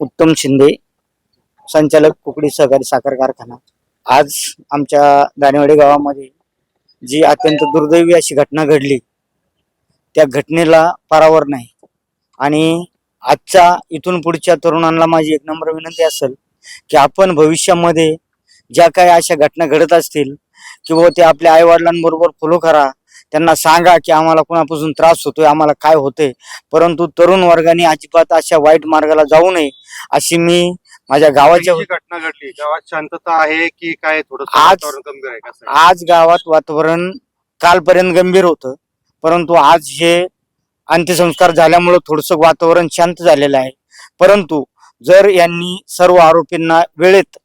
उत्तम शिंदे संचालक कुकडी सहकारी साखर कारखाना. आज आमच्या दानेवाडी गावामध्ये जी अत्यंत दुर्दैवी अशी घटना घडली त्या घटनेला पारावर नाही. आणि आजच्या इथून पुढच्या तरुणांना माझी एक नम्र विनंती असेल की आपण भविष्यामध्ये ज्या काही अशा घटना घडत असतील किंवा ते आपल्या आईवडिलांबरोबर फॉलो करा त्यांना सांगा की आम्हाला कोणापासून त्रास होतोय आम्हाला काय होतंय परंतु तरुण वर्गाने अजिबात अशा वाईट मार्गाला जाऊ नये अशी मी माझ्या गावाच्या घटना घडली गावात शांतता आहे की काय थोडं आज- गंभीर आहे? आज गावात वातावरण कालपर्यंत गंभीर होतं परंतु आज हे अंत्यसंस्कार झाल्यामुळं थोडस वातावरण शांत झालेलं आहे परंतु जर यांनी सर्व आरोपींना वेळेत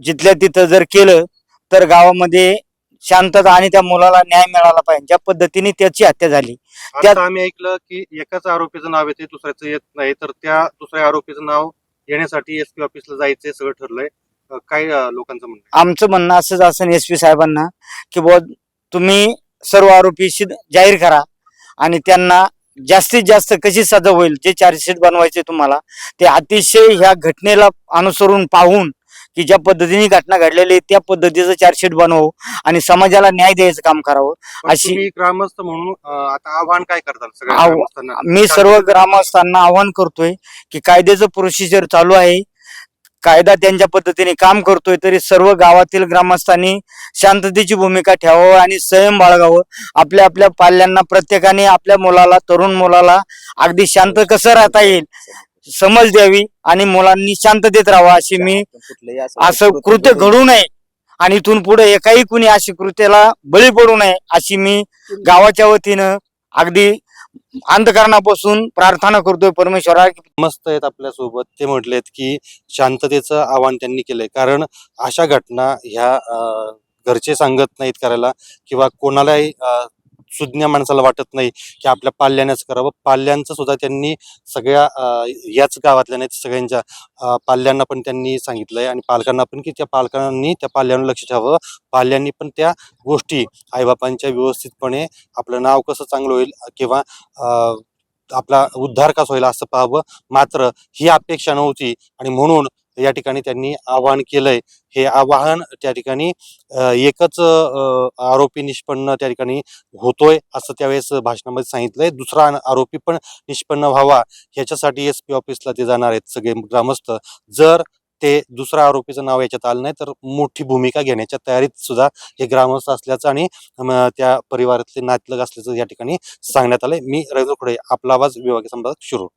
जिथल्या तिथं जर केलं तर गावामध्ये शांतता आणि त्या मुलाला न्याय मिळाला पाहिजे. ज्या पद्धतीने त्याची हत्या झाली. त्यात- आता आम्ही ऐकलं की एकाच आरोपीचं नाव येते दुसऱ्याचं येत नाही. तर त्या दुसऱ्या आरोपीचं नाव येण्यासाठी एस पी ऑफिसला जायचंय सगळं ठरलंय. अं, काय अं, लोकांचं म्हणणं आहे? आमचं म्हणणं असंच असेल एस पी साहेबांना की बुवा तुम्ही सर्व आरोपी जाहीर करा. आणि त्यांना जास्तीत जास्त कशी सजा होईल जे चार्जशीट बनवायचे तुम्हाला ते अतिशय ह्या घटनेला अनुसरून पाहून की ज्या पद्धतीने घटना घडलेली आहे त्या पद्धतीचं चार्जशीट बनवू आणि समाजाला न्याय द्यायचं काम करावं अशी- तुम्ही ग्रामस्थ म्हणून अं, आता आव्हान काय करताल सगळ्या आव्हा- ग्रामस्थांना? मी सर्व ग्रामस्थांना आवाहन करतोय की कायद्याचं प्रोसिजर चालू आहे. कायदा त्यांच्या पद्धतीने काम करतोय तरी सर्व गावातील ग्रामस्थांनी शांततेची भूमिका ठेवावं आणि संयम बाळगावं. आपल्या आपल्या पाल्यांना प्रत्येकाने आपल्या मुलाला तरुण मुलाला अगदी शांत कसं राहता येईल? समज द्यावी आणि मुलांनी शांततेत राहावं अशी मी असं कृत्य घडू नये. आणि इथून पुढे एकाही कुणी अशी कृत्याला बळी पडू नये अशी मी गावाच्या वतीनं अगदी अंधकारणापासून प्रार्थना करतोय परमेश्वरा मस्त आहेत आपल्यासोबत ते म्हटलेत की शांततेचं आवाहन त्यांनी केलंय. कारण अशा घटना ह्या घरचे सांगत नाहीत करायला किंवा कोणालाही सुज्ञ माणसाला वाटत नाही की आपल्या पाल्यानेच करावं. पाल्यांचं सुद्धा त्यांनी सगळ्या याच गावातल्या नाही सगळ्यांच्या पाल्यांना पण त्यांनी सांगितलंय आणि पालकांना पण की त्या पालकांनी त्या पाल्यांवर लक्ष ठेवावं. पाल्यांनी पण त्या गोष्टी आईबापांच्या व्यवस्थितपणे आपलं नाव कसं चांगलं होईल किंवा आपला उद्धार कसा होईल असं पाहावं. मात्र ही अपेक्षा नव्हती आणि म्हणून या ठिकाणी त्यांनी आवाहन केलंय. हे आवाहन त्या ठिकाणी एकच आरोपी निष्पन्न त्या ठिकाणी होतोय असं त्यावेळेस भाषणामध्ये सांगितलंय. दुसरा आरोपी पण निष्पन्न व्हावा ह्याच्यासाठी एस पी ऑफिसला ते जाणार आहेत सगळे ग्रामस्थ. जर ते दुसऱ्या आरोपीचं नाव याच्यात आलं नाही तर मोठी भूमिका घेण्याच्या तयारीत सुद्धा हे ग्रामस्थ असल्याचं आणि त्या परिवारातले नातलग असल्याचं या ठिकाणी सांगण्यात आलंय. मी रवींद्र खुडे आपला आवाज विभागीय संपादक सुरू